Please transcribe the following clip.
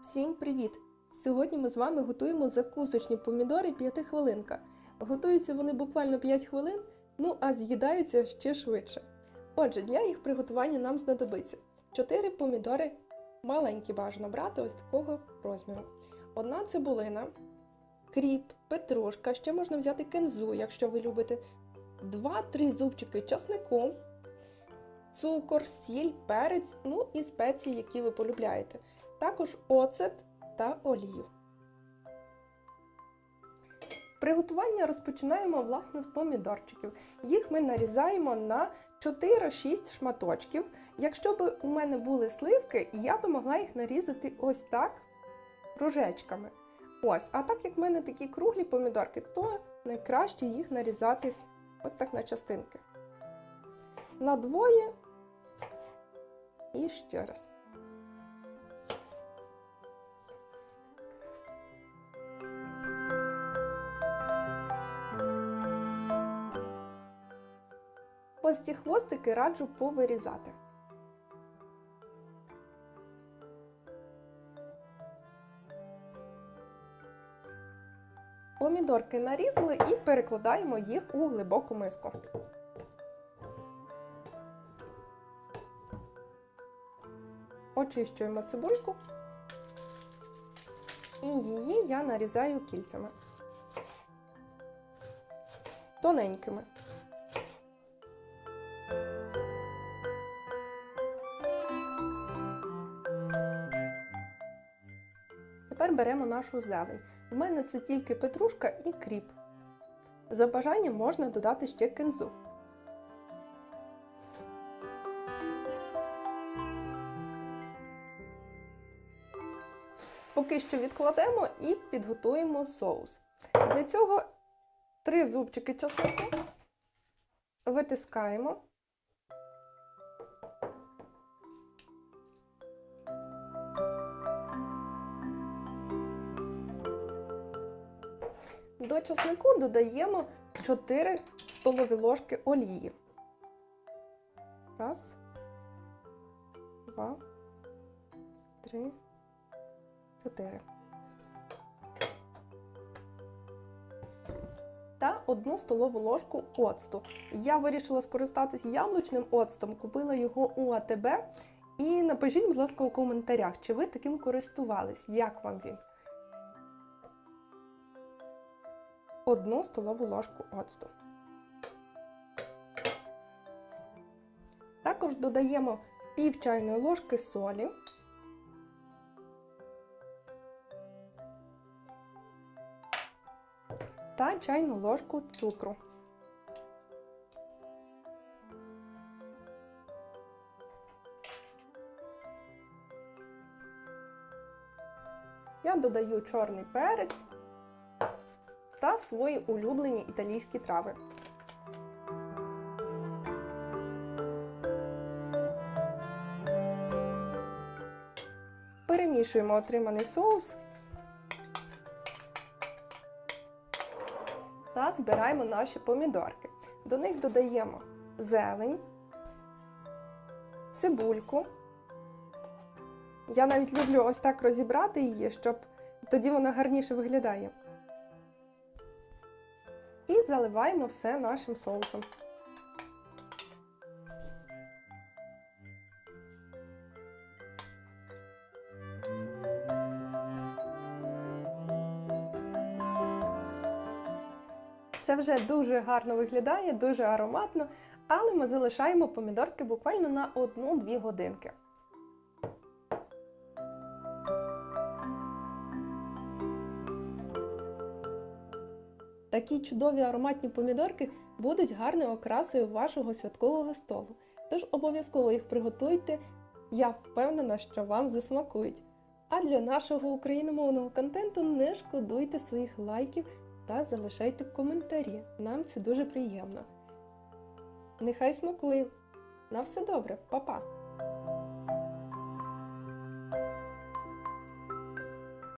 Всім привіт! Сьогодні ми з вами готуємо закусочні помідори 5 хвилинка. Готуються вони буквально 5 хвилин, ну а з'їдаються ще швидше. Отже, для їх приготування нам знадобиться 4 помідори, маленькі бажано брати, ось такого розміру. Одна цибулина, кріп, петрушка, ще можна взяти кензу, якщо ви любите, 2-3 зубчики часнику, цукор, сіль, перець, ну і спеції, які ви полюбляєте. Також оцет та олію. Приготування розпочинаємо власне з помідорчиків. Їх ми нарізаємо на 4-6 шматочків. Якщо б у мене були сливки, я би могла їх нарізати ось так кружечками. Ось, а так як в мене такі круглі помідорки, то найкраще їх нарізати ось так на частинки. На двоє і ще раз. Ось ці хвостики раджу повирізати. Помідорки нарізали і перекладаємо їх у глибоку миску. Очищуємо цибульку і її я нарізаю кільцями. Тоненькими. Тепер беремо нашу зелень. У мене це тільки петрушка і кріп. За бажанням можна додати ще кензу. Поки що відкладемо і підготуємо соус. Для цього три зубчики чеснику витискаємо. До часнику додаємо 4 столові ложки олії. Раз, два, три, чотири. Та 1 столову ложку оцту. Я вирішила скористатись яблучним оцтом, купила його у АТБ. І напишіть, будь ласка, у коментарях, чи ви таким користувались, як вам він. Одну столову ложку оцту. Також додаємо пів чайної ложки солі. Та чайну ложку цукру. Я додаю чорний перець та свої улюблені італійські трави. Перемішуємо отриманий соус та збираємо наші помідорки. До них додаємо зелень, цибульку. Я навіть люблю ось так розібрати її, щоб тоді вона гарніше виглядає. Заливаємо все нашим соусом. Це вже дуже гарно виглядає, дуже ароматно, але ми залишаємо помідорки буквально на 1-2 годинки. Такі чудові ароматні помідорки будуть гарною окрасою вашого святкового столу. Тож обов'язково їх приготуйте, я впевнена, що вам засмакують. А для нашого україномовного контенту не шкодуйте своїх лайків та залишайте коментарі. Нам це дуже приємно. Нехай смакує! На все добре, Па-па!